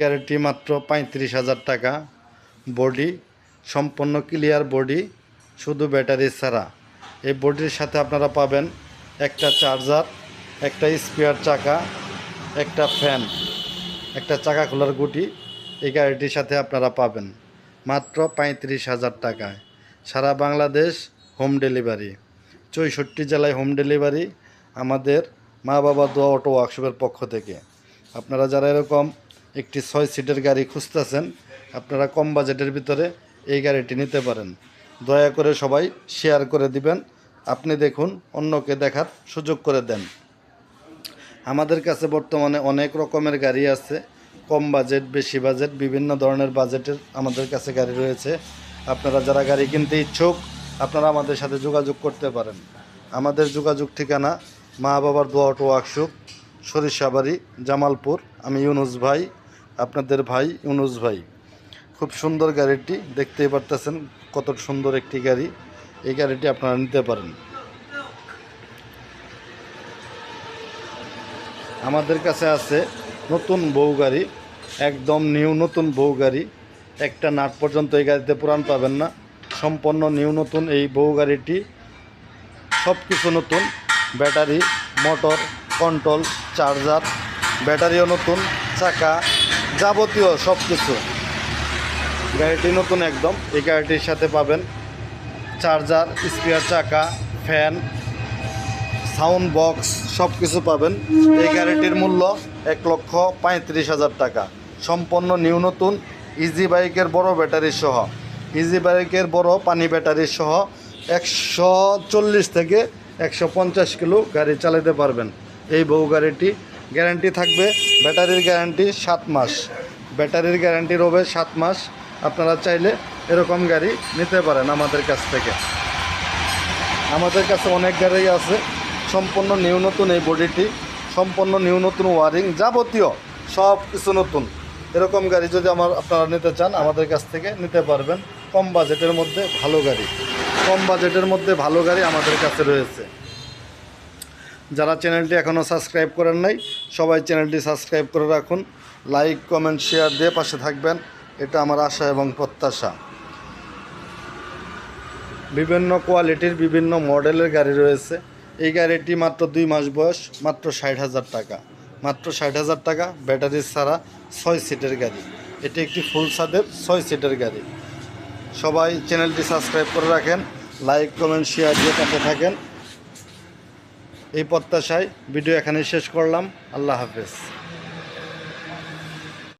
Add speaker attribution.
Speaker 1: Guarantee মাত্র পঁয়ত্রিশ হাজার টাকা। বডি, সম্পূর্ণ ক্লিয়ার বডি, শুধু ব্যাটারি ছাড়া। এই বডির সাথে আপনারা পাবেন একটা চার্জার, একটা স্পেয়ার চাকা, একটা ফ্যান, একটা চাকা খোলার গুটি। এই গাড়িটির সাথে আপনারা পাবেন মাত্র পঁয়ত্রিশ হাজার টাকায়। সারা বাংলাদেশ হোম ডেলিভারি। চৌষট্টি জেলায় হোম ডেলিভারি আমাদের মা বাবা দোয়া অটো ওয়ার্কশপের পক্ষ থেকে। আপনারা যারা এরকম একটি ছয় সিটের গাড়ি খুঁজতেছেন। আপনারা কম বাজেটের ভিতরে এই গাড়িটি নিতে পারেন। দয়া করে সবাই শেয়ার করে দিবেন। আপনি দেখুন, অন্যকে দেখার সুযোগ করে দেন। আমাদের কাছে বর্তমানে অনেক রকমের গাড়ি আছে। কম বাজেট, বেশি বাজেট, বিভিন্ন ধরনের বাজেটের আমাদের কাছে গাড়ি রয়েছে। আপনারা যারা গাড়ি কিনতে ইচ্ছুক, আপনারা আমাদের সাথে যোগাযোগ করতে পারেন। আমাদের যোগাযোগ ঠিকানা মা বাবার দোয়া অটো ওয়ার্কশপ, সরিষাবাড়ি, জামালপুর। আমি ইউনুস ভাই আপনাদের ভাই ইউনুস ভাই। খুব সুন্দর গাড়িটি, দেখতেই পারতেছেন কত সুন্দর একটি গাড়ি। এই গাড়িটি আপনারা নিতে পারেন। আমাদের কাছে আছে নতুন বউ গাড়ি, একদম নিউ নতুন বউ গাড়ি। একটা নাট পর্যন্ত এই গাড়িতে পুরান পাবেন না। সম্পূর্ণ নিউ নতুন এই বউ গাড়িটি। সব কিছু নতুন, ব্যাটারি, মোটর, কন্ট্রোল, চার্জার, ব্যাটারিও নতুন, চাকা যাবতীয় সব কিছু গাড়িটি নতুন একদম। এই গাড়িটির সাথে পাবেন চার্জার স্পিয়ার চাকা ফ্যান সাউন্ড বক্স সব কিছু পাবেন। এই গাড়িটির মূল্য এক লক্ষ পঁয়ত্রিশ হাজার টাকা। সম্পন্ন নিউ নতুন ইজি বাইকের বড় ব্যাটারি সহ। ইজি বাইকের বড় পানি ব্যাটারি সহ একশো চল্লিশ থেকে একশো পঞ্চাশ কিলো গাড়ি চালাতে পারবেন। এই বউ গাড়িটি গ্যারান্টি থাকবে, ব্যাটারির গ্যারান্টি সাত মাস। ব্যাটারির গ্যারান্টি রবে সাত মাস। আপনারা চাইলে এরকম গাড়ি নিতে পারেন আমাদের কাছ থেকে। আমাদের কাছে অনেক গাড়ি আছে, সম্পূর্ণ নিউ নতুন এই বডিটি, সম্পূর্ণ নিউ নতুন ওয়ারিং যাবতীয়, সব কিছু নতুন। এরকম গাড়ি যদি আমার আপনারা নিতে চান, আমাদের কাছ থেকে নিতে পারবেন। কম বাজেটের মধ্যে ভালো গাড়ি। কম বাজেটের মধ্যে ভালো গাড়ি আমাদের কাছে রয়েছে। যারা চ্যানেলটি এখনও সাবস্ক্রাইব করেন নাই, সবাই চ্যানেলটি সাবস্ক্রাইব করে রাখুন। লাইক কমেন্ট শেয়ার দিয়ে পাশে থাকবেন। এটা আমার আশা এবং প্রত্যাশা। বিভিন্ন কোয়ালিটির বিভিন্ন মডেলের গাড়ি রয়েছে। এই গাড়িটি মাত্র দুই মাস বয়স, মাত্র ষাট হাজার টাকা। মাত্র ষাট হাজার টাকা ব্যাটারি ছাড়া ছয় সিটের গাড়ি। এটি একটি ফুল সাদের ছয় সিটের গাড়ি। সবাই চ্যানেলটি সাবস্ক্রাইব করে রাখেন। লাইক কমেন্ট শেয়ার দিয়ে পাশে থাকেন। এই প্রত্যাশায় ভিডিও এখানে শেষ করলাম। আল্লাহ হাফেজ।